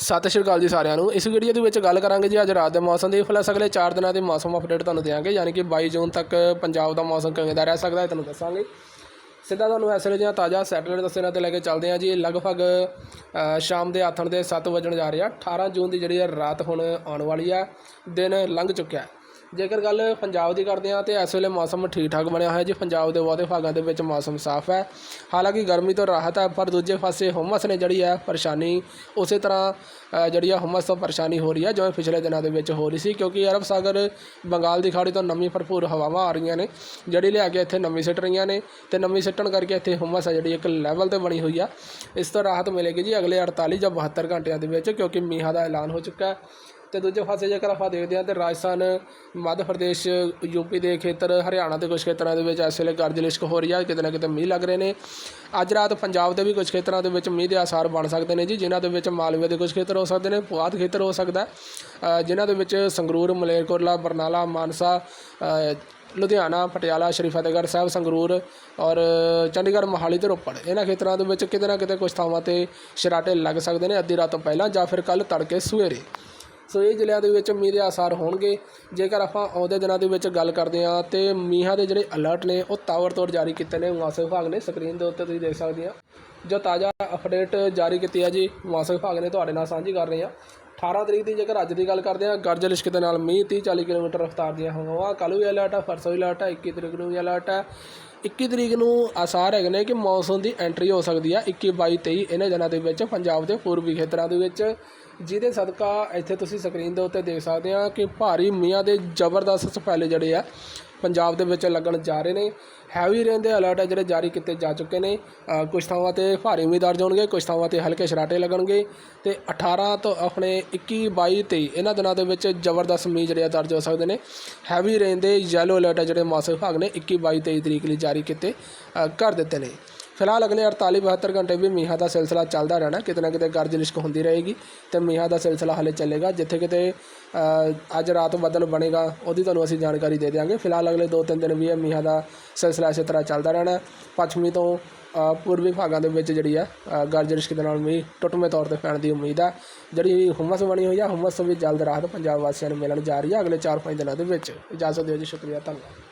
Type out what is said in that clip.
ਸਤਿ ਸ਼੍ਰੀ ਅਕਾਲ ਜੀ ਸਾਰਿਆਂ ਨੂੰ। ਇਸ ਵੀਡੀਓ ਦੇ ਵਿੱਚ ਗੱਲ ਕਰਾਂਗੇ ਜੀ ਅੱਜ ਰਾਤ ਦੇ ਮੌਸਮ ਦੀ। ਪਲੱਸ ਅਗਲੇ 4 ਦਿਨਾਂ ਦੇ ਮੌਸਮ ਅਪਡੇਟ ਤੁਹਾਨੂੰ ਦੇਵਾਂਗੇ ਯਾਨੀ ਕਿ 22 ਜੂਨ ਤੱਕ ਪੰਜਾਬ ਦਾ ਮੌਸਮ ਕਿਵੇਂ ਦਾ ਰਹਿ ਸਕਦਾ ਹੈ ਤੁਹਾਨੂੰ ਦੱਸਾਂਗੇ। ਸਿੱਧਾ ਤੁਹਾਨੂੰ ਇਸ ਵੇਲੇ ਦੀਆਂ ਤਾਜ਼ਾ ਸੈਟਲਾਈਟ ਦੱਸਣਾ ਤੇ ਲੈ ਕੇ ਚੱਲਦੇ ਹਾਂ ਜੀ। ਲਗਭਗ ਸ਼ਾਮ ਦੇ ਆਥਣ ਦੇ 7 ਵਜਣ ਜਾ ਰਿਹਾ 18 ਜੂਨ ਦੀ ਜਿਹੜੀ ਹੈ ਰਾਤ ਹੁਣ ਆਉਣ ਵਾਲੀ ਆ। ਦਿਨ ਲੰਘ ਚੁੱਕਿਆ ਹੈ। ਜੇਕਰ ਗੱਲ ਪੰਜਾਬ ਦੀ ਕਰਦੇ ਹਾਂ ਤੇ ਇਸ ਵੇਲੇ ਮੌਸਮ ਠੀਕ ਠਾਕ ਬਣਿਆ ਹੋਇਆ ਜੀ। ਪੰਜਾਬ ਦੇ ਬਹੁਤੇ ਭਾਗਾਂ ਦੇ ਵਿੱਚ ਮੌਸਮ ਸਾਫ਼ ਹੈ। ਹਾਲਾਂਕਿ ਗਰਮੀ ਤੋਂ ਰਾਹਤ ਹੈ, ਪਰ ਦੂਜੇ ਪਾਸੇ ਹੁਮਸ ਨੇ ਜਿਹੜੀ ਹੈ ਪਰੇਸ਼ਾਨੀ, ਉਸੇ ਤਰ੍ਹਾਂ ਜਿਹੜੀ ਹੈ ਹੁਮਸ ਤੋਂ ਪਰੇਸ਼ਾਨੀ ਹੋ ਰਹੀ ਹੈ, ਜਿਵੇਂ ਪਿਛਲੇ ਦਿਨਾਂ ਦੇ ਵਿੱਚ ਹੋ ਰਹੀ ਸੀ, ਕਿਉਂਕਿ ਅਰਬ ਸਾਗਰ, ਬੰਗਾਲ ਦੀ ਖਾੜੀ ਤੋਂ ਨਮੀ ਭਰਪੂਰ ਹਵਾਵਾਂ ਆ ਰਹੀਆਂ ਨੇ, ਜਿਹੜੀ ਲਿਆ ਕੇ ਇੱਥੇ ਨਮੀ ਸਿੱਟ ਰਹੀਆਂ ਨੇ ਤੇ ਨਮੀ ਸਿੱਟਣ ਕਰਕੇ ਇੱਥੇ ਹੁਮਸ ਹੈ, ਜਿਹੜੀ ਇੱਕ ਲੈਵਲ ਤੇ ਬਣੀ ਹੋਈ ਆ। ਇਸ ਤੋਂ ਰਾਹਤ ਮਿਲੇਗੀ ਜੀ ਅਗਲੇ 48 ਜਾਂ 72 ਘੰਟਿਆਂ ਦੇ ਵਿੱਚ, ਕਿਉਂਕਿ ਮੀਂਹਾਂ ਦਾ ਐਲਾਨ ਹੋ ਚੁੱਕਾ ਹੈ। ਤੇ ਦੂਜੇ ਪਾਸੇ ਜੇਕਰ ਆਪਾਂ ਦੇਖਦੇ ਹਾਂ ਤੇ ਰਾਜਸਥਾਨ ਮੱਧ ਪ੍ਰਦੇਸ਼ ਯੂਪੀ ਦੇ ਖੇਤਰ ਹਰਿਆਣਾ ਦੇ ਕੁਝ ਖੇਤਰਾਂ ਦੇ ਵਿੱਚ ਇਸ ਵੇਲੇ ਗਰਜ ਲਿਸ਼ਕ ਹੋ ਰਹੀ ਹੈ ਕਿਤੇ ਨਾ ਕਿਤੇ ਮੀਂਹ ਲੱਗ ਰਹੇ ਨੇ। ਅੱਜ ਰਾਤ ਪੰਜਾਬ ਦੇ ਵੀ ਕੁਝ ਖੇਤਰਾਂ ਦੇ ਵਿੱਚ ਮੀਂਹ ਦੇ ਆਸਾਰ ਬਣ ਸਕਦੇ ਨੇ ਜੀ ਜਿਨ੍ਹਾਂ ਦੇ ਵਿੱਚ ਮਾਲਵੇ ਦੇ ਕੁਝ ਖੇਤਰ ਹੋ ਸਕਦੇ ਨੇ ਪੁਆਧ ਖੇਤਰ ਹੋ ਸਕਦਾ ਹੈ, ਜਿਨ੍ਹਾਂ ਦੇ ਵਿੱਚ ਸੰਗਰੂਰ ਮਲੇਰਕੋਟਲਾ ਬਰਨਾਲਾ ਮਾਨਸਾ ਲੁਧਿਆਣਾ ਪਟਿਆਲਾ ਸ਼੍ਰੀ ਫਤਿਹਗੜ੍ਹ ਸਾਹਿਬ ਸੰਗਰੂਰ ਔਰ ਚੰਡੀਗੜ੍ਹ ਮੋਹਾਲੀ ਤੇ ਰੋਪੜ ਇਹਨਾਂ ਖੇਤਰਾਂ ਦੇ ਵਿੱਚ ਕਿਤੇ ਨਾ ਕਿਤੇ ਕੁਝ ਥਾਵਾਂ ਤੇ ਸ਼ਰਾਟੇ ਲੱਗ ਸਕਦੇ ਨੇ ਅੱਧੀ ਰਾਤ ਤੋਂ ਪਹਿਲਾਂ ਜਾਂ ਫਿਰ ਕੱਲ ਤੜਕੇ ਸਵੇਰੇ। ਸੋ ਇਹ ਜ਼ਿਲ੍ਹਿਆਂ ਦੇ ਵਿੱਚ ਮੀਂਹ ਦੇ ਆਸਾਰ ਹੋਣਗੇ। ਜੇਕਰ ਆਪਾਂ ਆਉਂਦੇ ਦਿਨਾਂ ਦੇ ਵਿੱਚ ਗੱਲ ਕਰਦੇ ਹਾਂ ਤੇ ਮੀਂਹਾਂ ਦੇ ਜਿਹੜੇ ਅਲਰਟ ਨੇ, ਉਹ ਤਾਵਰ ਤੌਰ ਜਾਰੀ ਕੀਤੇ ਨੇ। ਮੌਸਮ ਵਿਭਾਗ ਨੇ ਸਕਰੀਨ ਦੇ ਉੱਤੇ ਤੁਸੀਂ ਦੇਖ ਸਕਦੇ ਆ ਜੋ ਤਾਜ਼ਾ ਅਪਡੇਟ ਜਾਰੀ ਕੀਤੀ ਹੈ ਜੀ, ਮੌਸਮ ਵਿਭਾਗ ਨੇ ਤੁਹਾਡੇ ਨਾਲ ਸਾਂਝੀ ਕਰ ਰਹੇ ਹਾਂ। 18 ਤਰੀਕ ਦੀ ਜੇਕਰ ਅੱਜ ਦੀ ਗੱਲ ਕਰਦੇ ਹਾਂ, ਗਰਜ ਲਿਸ਼ਕ ਦੇ ਨਾਲ ਮੀਂਹ 30 40 ਕਿਲੋਮੀਟਰ ਰਫ਼ਤਾਰ ਦੀਆਂ ਹਵਾਵਾਂ। ਕੱਲ੍ਹ ਵੀ ਅਲਰਟ ਹੈ ਪਰਸੋਂ ਵੀ ਅਲਰਟ ਹੈ 21 ਤਰੀਕ ਨੂੰ ਵੀ ਅਲਰਟ ਹੈ 21 ਤਰੀਕ ਨੂੰ ਆਸਾਰ ਹੈਗੇ ਨੇ ਕਿ ਮੌਨਸੂਨ ਦੀ ਐਂਟਰੀ ਹੋ ਸਕਦੀ ਆ 21 22 23 ਇਹਨਾਂ ਦਿਨਾਂ ਦੇ ਵਿੱਚ ਪੰਜਾਬ ਦੇ ਪੂਰਬੀ ਖੇਤਰਾਂ ਦੇ ਵਿੱਚ। ਜਿਹਦੇ ਸਦਕਾ ਇੱਥੇ ਤੁਸੀਂ ਸਕਰੀਨ ਦੇ ਉੱਤੇ ਦੇਖ ਸਕਦੇ ਆ ਕਿ ਭਾਰੀ ਮੀਂਹਾਂ ਦੇ ਜ਼ਬਰਦਸਤ ਸਫੈਲੇ ਜਿਹੜੇ ਆ ਪੰਜਾਬ ਦੇ ਵਿੱਚ ਲੱਗਣ ਜਾ ਰਹੇ ਨੇ। ਹੈਵੀ ਰੇਨ ਦੇ ਅਲਰਟ ਆ ਜਿਹੜੇ ਜਾਰੀ ਕੀਤੇ ਜਾ ਚੁੱਕੇ ਨੇ। ਅ, ਕੁਝ ਥਾਵਾਂ ਤੇ ਭਾਰੀ ਮੀਂਹ ਦਰਜ ਹੋਣਗੇ ਕੁਝ ਥਾਵਾਂ ਤੇ ਹਲਕੇ ਛਰਾਟੇ ਲੱਗਣਗੇ। ਤੇ 18 ਤੋਂ ਆਪਣੇ 21 22 23 ਇਹਨਾਂ ਦਿਨਾਂ ਦੇ ਵਿੱਚ ਜ਼ਬਰਦਸਤ ਮੀਂਹ ਜਿਹੜੇ ਆ ਦਰਜ ਹੋ ਸਕਦੇ ਨੇ। ਹੈਵੀ ਰੇਨ ਦੇ ਯੈਲੋ ਅਲਰਟ ਆ ਜਿਹੜੇ ਮੌਸਮ ਵਿਭਾਗ ਨੇ 21 22 23 ਤਰੀਕ ਲਈ ਜਾਰੀ ਕੀਤੇ ਕਰ ਦਿੱਤੇ ਨੇ। ਫਿਲਹਾਲ ਅਗਲੇ 48 72 ਘੰਟੇ ਵੀ ਮੀਂਹਾਂ ਦਾ ਸਿਲਸਿਲਾ ਚੱਲਦਾ ਰਹਿਣਾ, ਕਿਤੇ ਨਾ ਕਿਤੇ ਗਰਜ ਲਿਸ਼ਕ ਹੁੰਦੀ ਰਹੇਗੀ ਤੇ ਮੀਂਹਾਂ ਦਾ ਸਿਲਸਿਲਾ ਹਲੇ ਚੱਲੇਗਾ, ਜਿੱਥੇ ਕਿਤੇ ਅੱਜ ਰਾਤ ਬੱਦਲ ਬਣੇਗਾ, ਉਹਦੀ ਤੁਹਾਨੂੰ ਅਸੀਂ ਜਾਣਕਾਰੀ ਦੇ ਦਿਆਂਗੇ। ਫਿਲਹਾਲ ਅਗਲੇ 2-3 ਦਿਨ ਵੀ ਇਹ ਮੀਂਹਾਂ ਦਾ ਸਿਲਸਿਲਾ ਇਸੇ ਤਰ੍ਹਾਂ ਚੱਲਦਾ ਰਹਿਣਾ। ਪੱਛਮੀ ਤੋਂ ਪੂਰਬੀ ਭਾਗਾਂ ਦੇ ਵਿੱਚ ਜਿਹੜੀ ਆ ਗਰਜ ਲਿਸ਼ਕ ਦੇ ਨਾਲ ਮੀਂਹ ਟੁੱਟਵੇਂ ਤੌਰ ਤੇ ਪੈਣ ਦੀ ਉਮੀਦ ਆ ਜਿਹੜੀ ਹੁਮਸ ਬਣੀ ਹੋਈ ਆ ਹੁਮਸ ਤੋਂ ਵੀ ਜਲਦ ਰਾਹਤ ਪੰਜਾਬ ਵਾਸੀਆਂ ਨੂੰ ਮਿਲਣ ਜਾ ਰਹੀ ਆ ਅਗਲੇ 4-5 ਦਿਨਾਂ ਦੇ ਵਿੱਚ। ਇਜਾਜ਼ਤ ਦਿਓ ਜੀ, ਸ਼ੁਕਰੀਆ, ਧੰਨਵਾਦ।